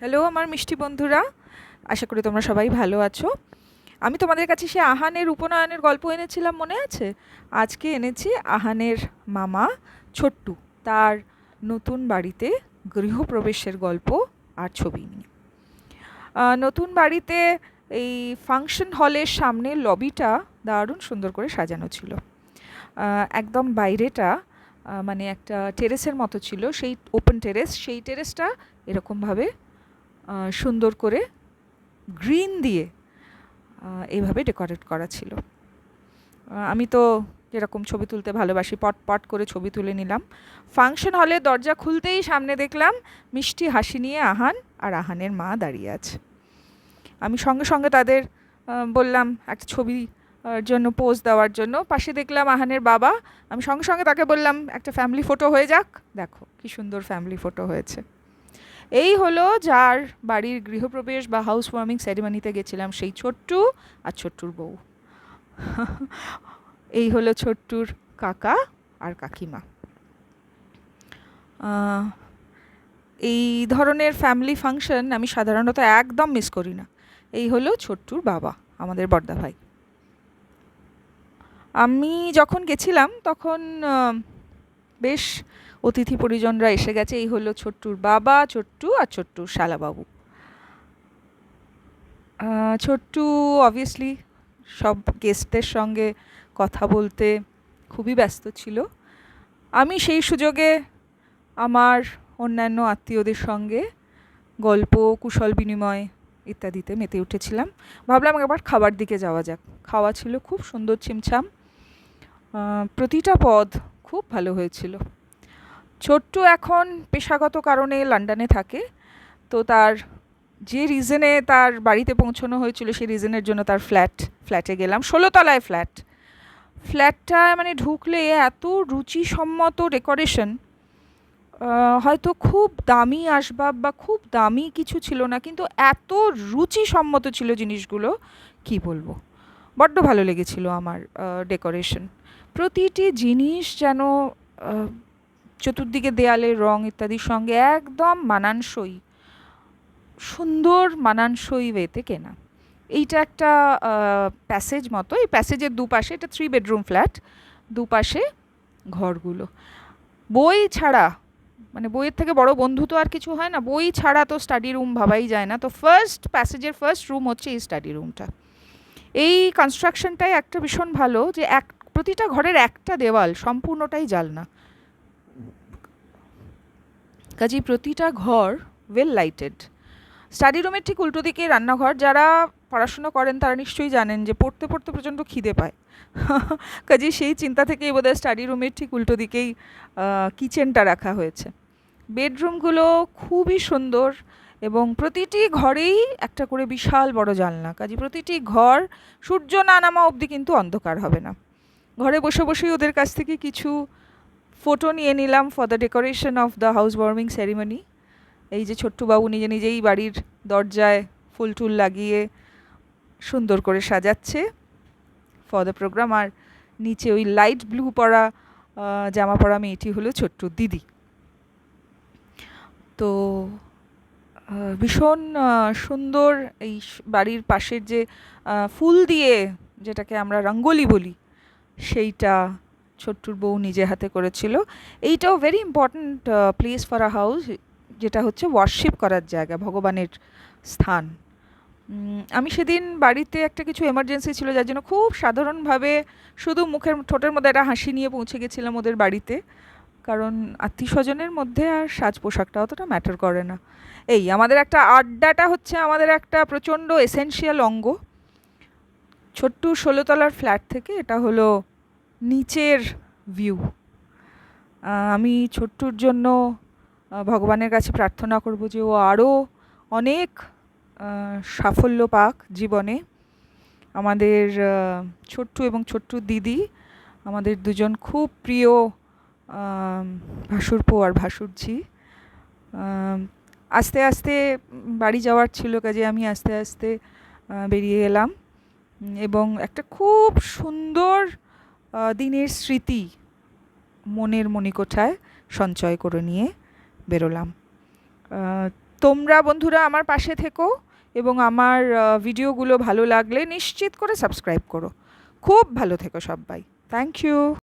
Hello, আমার মিষ্টি বন্ধুরা। আশা করি তোমরা সবাই ভালো আছো। আমি তোমাদের কাছে সে আহানের উপনয়নের গল্প এনেছিলাম, মনে আছে? আজকে এনেছি আহানের মামা ছোট্টু, তার নতুন বাড়িতে গৃহপ্রবেশের গল্প আর ছবি নিয়ে। নতুন বাড়িতে এই ফাংশন হলের সামনে লবিটা দারুণ সুন্দর করে সাজানো ছিল। একদম বাইরেটা মানে একটা টেরেসের মতো ছিল, সেই ওপেন টেরেস, সেই টেরেসটা এরকমভাবে সুন্দর করে গ্রিন দিয়ে এইভাবে ডেকোরেট করা ছিল। আমি তো যেরকম ছবি তুলতে ভালোবাসি, পট পট করে ছবি তুলে নিলাম। ফাংশন হলে দরজা খুলতেই সামনে দেখলাম মিষ্টি হাসি নিয়ে আহান আর আহানের মা দাঁড়িয়ে আছে। আমি সঙ্গে সঙ্গে তাদের বললাম একটা ছবি জন্য, পোজ দেওয়ার জন্য। পাশে দেখলাম আহানের বাবা। আমি সঙ্গে সঙ্গে তাকে বললাম, একটা ফ্যামিলি ফটো হয়ে যাক। দেখো কি সুন্দর ফ্যামিলি ফটো হয়েছে। এই হলো যার বাড়ির গৃহপ্রবেশ বা হাউস ওয়ার্মিং সেরিমনিতে গেছিলাম, সেই ছোট্টু আর ছোট্টুর বউ। এই হলো ছোট্টুর কাকা আর কাকিমা। এই ধরনের ফ্যামিলি ফাংশন আমি সাধারণত একদম মিস করি না। এই হলো ছোট্টুর বাবা, আমাদের বর্দা ভাই। আমি যখন গেছিলাম, তখন বেশ অতিথি পরিজনরা এসে গেছে। এই হলো ছোট্টুর বাবা, ছোট্টু আর ছোট্টুর শালাবাবু। ছোট্টু অবভিয়াসলি সব গেস্টদের সঙ্গে কথা বলতে খুবই ব্যস্ত ছিল। আমি সেই সুযোগে আমার অন্যান্য আত্মীয়দের সঙ্গে গল্প, কুশল বিনিময় ইত্যাদিতে মেতে উঠেছিলাম। ভাবলাম একবার খাবার দিকে যাওয়া যাক। খাওয়া ছিল খুব সুন্দর, ছিমছাম। প্রতিটা পদ খুব ভালো হয়েছিল। ছোট্টু এখন পেশাগত কারণে লন্ডনে থাকে। তো তার যে রিজনে তার বাড়িতে পৌঁছানো হয়েছিল, সেই রিজনের জন্য তার ফ্ল্যাট ফ্ল্যাটে গেলাম। ষোলোতলায় ফ্ল্যাট ফ্ল্যাটটা মানে ঢুকলে এত রুচিসম্মত ডেকোরেশন হয়তো খুব দামি আসবাব বা খুব দামি কিছু ছিল না, কিন্তু এত রুচিসম্মত ছিল জিনিসগুলো, কি বলব? বড্ড ভালো লেগেছিল আমার ডেকোরেশন প্রতিটি জিনিস যেন চতুর্দিকে দেয়ালের রং ইত্যাদির সঙ্গে একদম মানানসই, সুন্দর মানানসই ওয়েতে কেনা। এইটা একটা প্যাসেজ মতো, এই প্যাসেজের দুপাশে, এটা থ্রি বেডরুম ফ্ল্যাট দুপাশে ঘরগুলো। বই ছাড়া মানে বইয়ের থেকে বড় বন্ধু তো আর কিছু হয় না, বই ছাড়া তো স্টাডি রুম ভাবাই যায় না। তো ফার্স্ট প্যাসেজের ফার্স্ট রুম হচ্ছে এই স্টাডি রুমটা এই কনস্ট্রাকশনটাই একটা ভীষণ ভালো যে এক, প্রতিটা ঘরের একটা দেওয়াল সম্পূর্ণটাই জালনা। কাজেই প্রতিটা ঘর ওয়েল লাইটেড স্টাডি রুমের ঠিক উল্টো দিকে রান্নাঘর, যারা পড়াশুনো করেন তারা নিশ্চয়ই জানেন যে পড়তে পড়তে প্রচণ্ড খিদে পায়। কাজেই সেই চিন্তা থেকেই বোধহয় স্টাডি রুমের ঠিক উল্টো দিকেই কিচেনটা রাখা হয়েছে। বেডরুমগুলো খুবই সুন্দর এবং প্রতিটি ঘরেই একটা করে বিশাল বড় জানলা। কাজে প্রতিটি ঘর সূর্য না নামা অবধি কিন্তু অন্ধকার হবে না। ঘরে বসে বসেই ওদের কাছ থেকে কিছু ফটো নিয়ে নিলাম for the decoration of the house warming ceremony এই যে ছোট্টুবাবু নিজে নিজেই বাড়ির দরজায় ফুল টুল লাগিয়ে সুন্দর করে সাজাচ্ছে ফর দ্য প্রোগ্রাম আর নিচে ওই লাইট ব্লু পরা জামা পরা মেয়েটি হলো ছোট্টুর দিদি। তো ভীষণ সুন্দর এই বাড়ির পাশের যে ফুল দিয়ে যেটাকে আমরা রঙ্গোলি বলি, সেইটা ছোট্টুর বউ নিজে হাতে করেছিল। এইটাও very important place for a house যেটা হচ্ছে ওয়ার্শিপ করার জায়গা, ভগবানের স্থান। আমি সেদিন বাড়িতে একটা কিছু এমার্জেন্সি ছিল, যার জন্য খুব সাধারণভাবে শুধু মুখের ঠোঁটের মধ্যে একটা হাসি নিয়ে পৌঁছে গেছিলাম ওদের বাড়িতে। কারণ আত্মীয় স্বজনের মধ্যে আর সাজ পোশাকটা অতটা ম্যাটার করে না। এই, আমাদের একটা আড্ডাটা হচ্ছে আমাদের একটা প্রচণ্ড এসেনশিয়াল অঙ্গ। ছোট্ট ষোলোতলার ফ্ল্যাট থেকে এটা হলো নিচের ভিউ আমি ছোট্টুর জন্য ভগবানের কাছে প্রার্থনা করব যে ও আরও অনেক সাফল্য পাক জীবনে। আমাদের ছোট্টু এবং ছোট্টু দিদি, আমাদের দুজন খুব প্রিয় ভাসুরপো আর ভাসুরঝি। আস্তে আস্তে বাড়ি যাওয়ার ছিল কাজে, আমি আস্তে আস্তে বেরিয়ে এলাম। এবং একটা খুব সুন্দর দিনের স্মৃতি মনের মণিকোঠায় সঞ্চয় করে নিয়ে বেরোলাম। তোমরা বন্ধুরা আমার পাশে থেকো এবং আমার ভিডিওগুলো ভালো লাগলে নিশ্চিত করে সাবস্ক্রাইব করো। খুব ভালো থেকো সবাই। Thank you